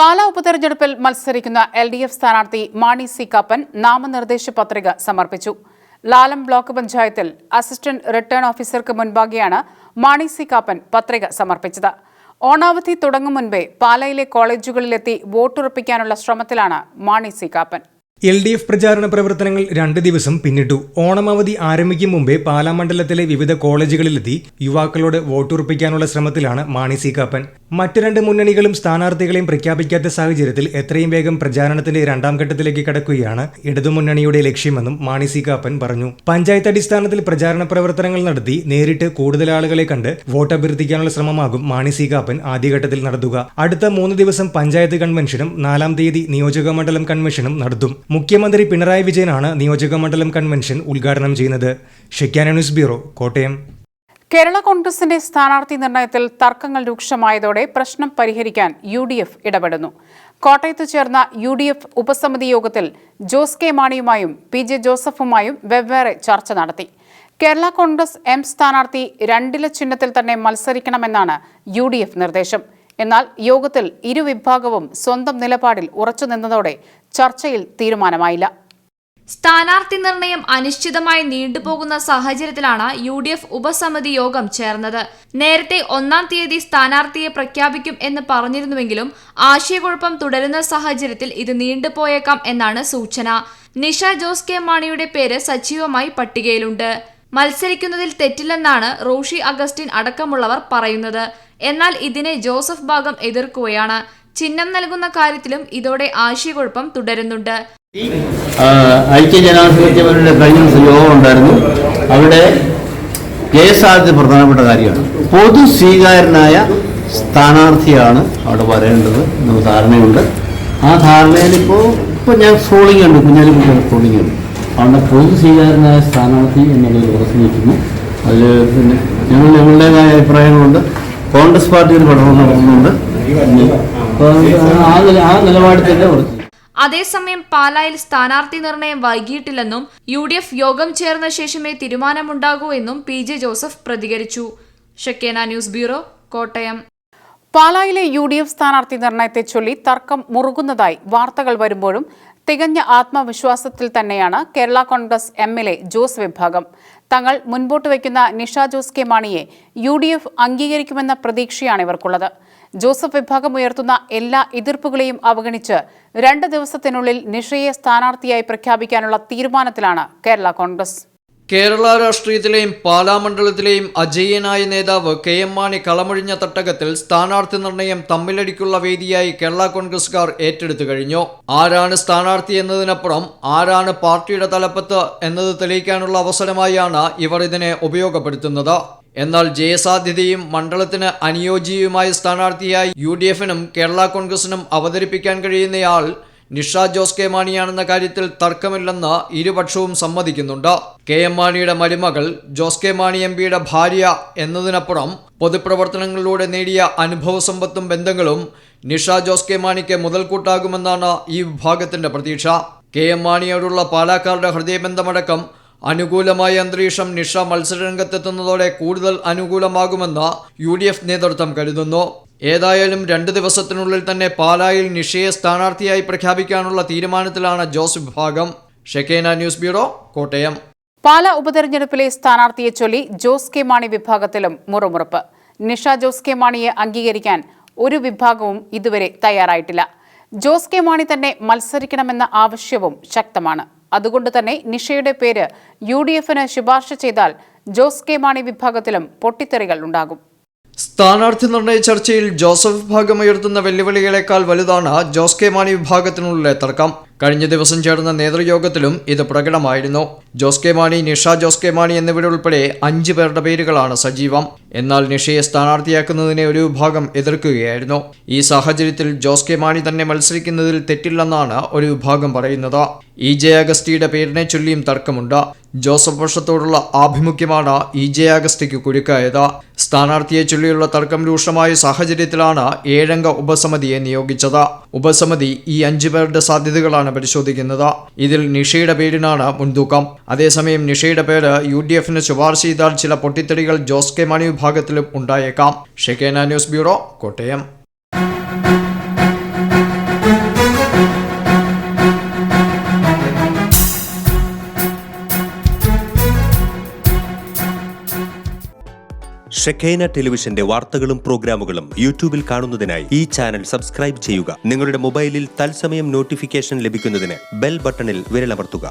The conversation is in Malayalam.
പാലാ ഉപതെരഞ്ഞെടുപ്പിൽ മത്സരിക്കുന്ന എൽ ഡി എഫ് സ്ഥാനാർത്ഥി മാണി സി കാപ്പൻ നാമനിർദ്ദേശ പത്രിക സമർപ്പിച്ചു. ലാലം ബ്ലോക്ക് പഞ്ചായത്തിൽ അസിസ്റ്റന്റ് റിട്ടേൺ ഓഫീസർക്ക് മുൻപാകെയാണ് മാണി സി കാപ്പൻ പത്രിക സമർപ്പിച്ചത്. ഓണാവധി തുടങ്ങും മുൻപേ പാലയിലെ കോളേജുകളിലെത്തി വോട്ടുറപ്പിക്കാനുള്ള ശ്രമത്തിലാണ് Mani C Kappan. L D F പ്രചാരണ പ്രവർത്തനങ്ങൾ രണ്ട് ദിവസം പിന്നിട്ടു. ഓണം അവധി ആരംഭിക്കും മുമ്പേ പാലാ മണ്ഡലത്തിലെ വിവിധ കോളേജുകളിലെത്തി യുവാക്കളോട് വോട്ടുറപ്പിക്കാനുള്ള ശ്രമത്തിലാണ് മാണി സി കാപ്പൻ. മറ്റു രണ്ട് മുന്നണികളും സ്ഥാനാർത്ഥികളെയും പ്രഖ്യാപിക്കാത്ത സാഹചര്യത്തിൽ എത്രയും വേഗം പ്രചാരണത്തിന്റെ രണ്ടാം ഘട്ടത്തിലേക്ക് കടക്കുകയാണ് ഇടതുമുന്നണിയുടെ ലക്ഷ്യമെന്നും മാണി സി കാപ്പൻ പറഞ്ഞു. പഞ്ചായത്ത് അടിസ്ഥാനത്തിൽ പ്രചാരണ പ്രവർത്തനങ്ങൾ നടത്തി നേരിട്ട് കൂടുതൽ ആളുകളെ കണ്ട് വോട്ട് അഭ്യർത്ഥിക്കാനുള്ള ശ്രമമാകും മാണി സി കാപ്പൻ ആദ്യഘട്ടത്തിൽ നടത്തുക. അടുത്ത മൂന്ന് ദിവസം പഞ്ചായത്ത് കൺവെൻഷനും നാലാം തീയതി നിയോജക മണ്ഡലം കൺവെൻഷനും നടത്തും. മുഖ്യമന്ത്രി പിണറായി വിജയനാണ് നിയോജക മണ്ഡലം കൺവെൻഷൻ ഉദ്ഘാടനം ചെയ്യുന്നത്. News bureau Kottayam. കേരള കോൺഗ്രസിന്റെ സ്ഥാനാർത്ഥി നിർണയത്തിൽ തർക്കങ്ങൾ രൂക്ഷമായതോടെ പ്രശ്നം പരിഹരിക്കാൻ യു ഡി എഫ് ഇടപെടുന്നു. കോട്ടയത്ത് ചേർന്ന യു ഡി എഫ് ഉപസമിതി യോഗത്തിൽ ജോസ് കെ മാണിയുമായും പി ജെ ജോസഫുമായും വെവ്വേറെ ചർച്ച നടത്തി. കേരള കോൺഗ്രസ് എം സ്ഥാനാർത്ഥി രണ്ടില ചിഹ്നത്തിൽ തന്നെ മത്സരിക്കണമെന്നാണ് യു നിർദ്ദേശം. എന്നാൽ യോഗത്തിൽ ഇരുവിഭാഗവും സ്വന്തം നിലപാടിൽ ഉറച്ചുനിന്നതോടെ ചർച്ചയിൽ തീരുമാനമായില്ല. സ്ഥാനാർത്ഥി നിർണയം അനിശ്ചിതമായി നീണ്ടുപോകുന്ന സാഹചര്യത്തിലാണ് യു ഡി എഫ് ഉപസമിതി യോഗം ചേർന്നത്. നേരത്തെ ഒന്നാം തീയതി സ്ഥാനാർത്ഥിയെ പ്രഖ്യാപിക്കും എന്ന് പറഞ്ഞിരുന്നുവെങ്കിലും ആശയക്കുഴപ്പം തുടരുന്ന സാഹചര്യത്തിൽ ഇത് നീണ്ടുപോയേക്കാം എന്നാണ് സൂചന. നിഷ ജോസ് കെ മാണിയുടെ പേര് സജീവമായി പട്ടികയിലുണ്ട്. മത്സരിക്കുന്നതിൽ തെറ്റില്ലെന്നാണ് റോഷി അഗസ്റ്റിൻ അടക്കമുള്ളവർ പറയുന്നത്. എന്നാൽ ഇതിനെ ജോസഫ് ഭാഗം എതിർക്കുകയാണ്. ചിഹ്നം നൽകുന്ന കാര്യത്തിലും ഇതോടെ ആശയക്കുഴപ്പം തുടരുന്നുണ്ട്. ഐക്യ ജനാധിപത്യ മുന്നണിയുടെ കഴിഞ്ഞ യോഗം ഉണ്ടായിരുന്നു. അവിടെ കെ എസ് ജയസാധ്യത പ്രധാനപ്പെട്ട കാര്യമാണ്. പൊതു സ്വീകാരനായ സ്ഥാനാർത്ഥിയാണ് അവിടെ വരേണ്ടത് എന്ന ധാരണയുണ്ട്. ആ ധാരണയിൽ ഇപ്പോൾ ഞാൻ ട്രോളിംഗ് ഉണ്ട് കുഞ്ഞാലിക്കുട്ടിയുടെ ട്രോളിംഗ് ഉണ്ട്. അവിടെ പൊതു സ്വീകാരനായ സ്ഥാനാർത്ഥി എന്നുള്ളത് പ്രസംഗിക്കുന്നു അതിൽ പിന്നെ ഞങ്ങൾ ഞങ്ങളുടേതായ അഭിപ്രായങ്ങളുണ്ട്. കോൺഗ്രസ് പാർട്ടി ഒരു പഠനം നടത്തുന്നുണ്ട്. ആ തന്നെ അതേസമയം പാലായിൽ സ്ഥാനാർത്ഥി നിർണയം വൈകിയിട്ടില്ലെന്നും യു ഡി എഫ് യോഗം ചേർന്ന ശേഷമേ തീരുമാനമുണ്ടാകൂ എന്നും പി ജെ ജോസഫ് പ്രതികരിച്ചു. Shakeena news bureau Kottayam. പാലായിലെ യു ഡി എഫ് സ്ഥാനാർത്ഥി നിർണയത്തെ ചൊല്ലി തർക്കം മുറുകുന്നതായി വാർത്തകൾ വരുമ്പോഴും തികഞ്ഞ ആത്മവിശ്വാസത്തിൽ തന്നെയാണ് Kerala Congress M L A Jose വിഭാഗം. തങ്ങൾ മുൻപോട്ട് വയ്ക്കുന്ന നിഷ ജോസ് കെ മാണിയെ യു ഡി എഫ് അംഗീകരിക്കുമെന്ന പ്രതീക്ഷയാണ് ഇവർക്കുള്ളത്. ജോസഫ് വിഭാഗം ഉയർത്തുന്ന എല്ലാ എതിർപ്പുകളെയും അവഗണിച്ച് രണ്ട് ദിവസത്തിനുള്ളിൽ നിഷയെ സ്ഥാനാർത്ഥിയായി പ്രഖ്യാപിക്കാനുള്ള തീരുമാനത്തിലാണ് കേരള കോൺഗ്രസ്. കേരള രാഷ്ട്രീയത്തിലെയും പാലാ മണ്ഡലത്തിലെയും അജയ്യനായ നേതാവ് കെ എം മാണി കളമൊഴിഞ്ഞ തട്ടകത്തിൽ സ്ഥാനാർത്ഥി നിർണയം തമ്മിലടിക്കുള്ള വേദിയായി കേരള കോൺഗ്രസുകാർ ഏറ്റെടുത്തു കഴിഞ്ഞു. ആരാണ് സ്ഥാനാർത്ഥി എന്നതിനപ്പുറം ആരാണ് പാർട്ടിയുടെ തലപ്പത്ത് എന്നത് തെളിയിക്കാനുള്ള അവസരമായാണ് ഇവർ ഇതിനെ ഉപയോഗപ്പെടുത്തുന്നത്. എന്നാൽ ജയസാധ്യതയും മണ്ഡലത്തിന് അനുയോജ്യവുമായ സ്ഥാനാർത്ഥിയായി യു ഡി എഫിനും കേരള കോൺഗ്രസിനും അവതരിപ്പിക്കാൻ കഴിയുന്നയാൾ നിഷ ജോസ് കെ മാണിയാണെന്ന കാര്യത്തിൽ തർക്കമില്ലെന്ന് ഇരുപക്ഷവും സമ്മതിക്കുന്നുണ്ട്. കെ എം മാണിയുടെ മരുമകൾ ജോസ് കെ മാണി എം പിയുടെ ഭാര്യ എന്നതിനപ്പുറം പൊതുപ്രവർത്തനങ്ങളിലൂടെ നേടിയ അനുഭവ സമ്പത്തും ബന്ധങ്ങളും നിഷ ജോസ് കെ മാണിക്ക് മുതൽക്കൂട്ടാകുമെന്നാണ് ഈ വിഭാഗത്തിന്റെ പ്രതീക്ഷ. കെ എം മാണിയോടുള്ള പാലാക്കാരുടെ ഹൃദയബന്ധമടക്കം അനുകൂലമായ അന്തരീക്ഷം നിഷ മത്സരരംഗത്തെത്തുന്നതോടെ കൂടുതൽ അനുകൂലമാകുമെന്ന് യു ഡി എഫ് നേതൃത്വം കരുതുന്നു. ഏതായാലും രണ്ട് ദിവസത്തിനുള്ളിൽ തന്നെ പാലായിൽ നിഷയെ സ്ഥാനാർത്ഥിയായി പ്രഖ്യാപിക്കാനുള്ള തീരുമാനത്തിലാണ് ജോസ് വിഭാഗം. Shekinah news bureau Kottayam. Pala ഉപതെരഞ്ഞെടുപ്പിലെ സ്ഥാനാർത്ഥിയെ ചൊല്ലി ജോസ് കെ മാണി വിഭാഗത്തിലും മുറുമുറുപ്പ്. നിഷ ജോസ് കെ മാണിയെ അംഗീകരിക്കാൻ ഒരു വിഭാഗവും ഇതുവരെ തയ്യാറായിട്ടില്ല. ജോസ് കെ മാണി തന്നെ മത്സരിക്കണമെന്ന ആവശ്യവും ശക്തമാണ്. അതുകൊണ്ട് തന്നെ നിഷയുടെ പേര് യു ഡി എഫിന് ശുപാർശ ചെയ്താൽ ജോസ് കെ മാണി വിഭാഗത്തിലും പൊട്ടിത്തെറികൾ ഉണ്ടാകും. സ്ഥാനാർത്ഥി നിർണയ ചർച്ചയിൽ ജോസഫ് വിഭാഗം ഉയർത്തുന്ന വെല്ലുവിളികളെക്കാൾ വലുതാണ് ജോസ് കെ മാണി വിഭാഗത്തിനുള്ളിലെ തർക്കം. കഴിഞ്ഞ ദിവസം ചേർന്ന നേതൃയോഗത്തിലും ഇത് പ്രകടമായിരുന്നു. ജോസ് കെ മാണി നിഷ ജോസ് കെ മാണി എന്നിവരുൾപ്പെടെ അഞ്ച് പേരുടെ പേരുകളാണ് സജീവം. എന്നാൽ നിഷയെ സ്ഥാനാർത്ഥിയാക്കുന്നതിനെ ഒരു വിഭാഗം എതിർക്കുകയായിരുന്നു. ഈ സാഹചര്യത്തിൽ ജോസ് കെ മാണി തന്നെ മത്സരിക്കുന്നതിൽ തെറ്റില്ലെന്നാണ് ഒരു വിഭാഗം പറയുന്നത്. ഇ ജെ അഗസ്റ്റിയുടെ പേരിനെ ചൊല്ലിയും തർക്കമുണ്ട്. ജോസഫ് വർഷത്തോടുള്ള ആഭിമുഖ്യമാണ് ഇ ജെ അഗസ്റ്റിക്ക് കുരുക്കായത്. സ്ഥാനാർത്ഥിയെ ചൊല്ലിയുള്ള തർക്കം രൂക്ഷമായ സാഹചര്യത്തിലാണ് ഏഴംഗ ഉപസമിതിയെ നിയോഗിച്ചത്. ഉപസമിതി ഈ അഞ്ചു പേരുടെ സാധ്യതകളാണ് പരിശോധിക്കുന്നത്. ഇതിൽ നിഷയുടെ പേരിനാണ് മുൻതൂക്കം. അതേസമയം നിഷയുടെ പേര് യു ഡി എഫിന് ശുപാർശ ചെയ്താൽ ചില പൊട്ടിത്തെടികൾ ജോസ് കെ മാണി വിഭാഗത്തിലും ഉണ്ടായേക്കാം. Shekinah news bureau Kottayam. Shekinah ടെലിവിഷന്റെ വാർത്തകളും പ്രോഗ്രാമുകളും യൂട്യൂബിൽ കാണുന്നതിനായി ഈ ചാനൽ സബ്സ്ക്രൈബ് ചെയ്യുക. നിങ്ങളുടെ മൊബൈലിൽ തത്സമയം നോട്ടിഫിക്കേഷൻ ലഭിക്കുന്നതിന് ബെൽ ബട്ടണിൽ വിരലമർത്തുക.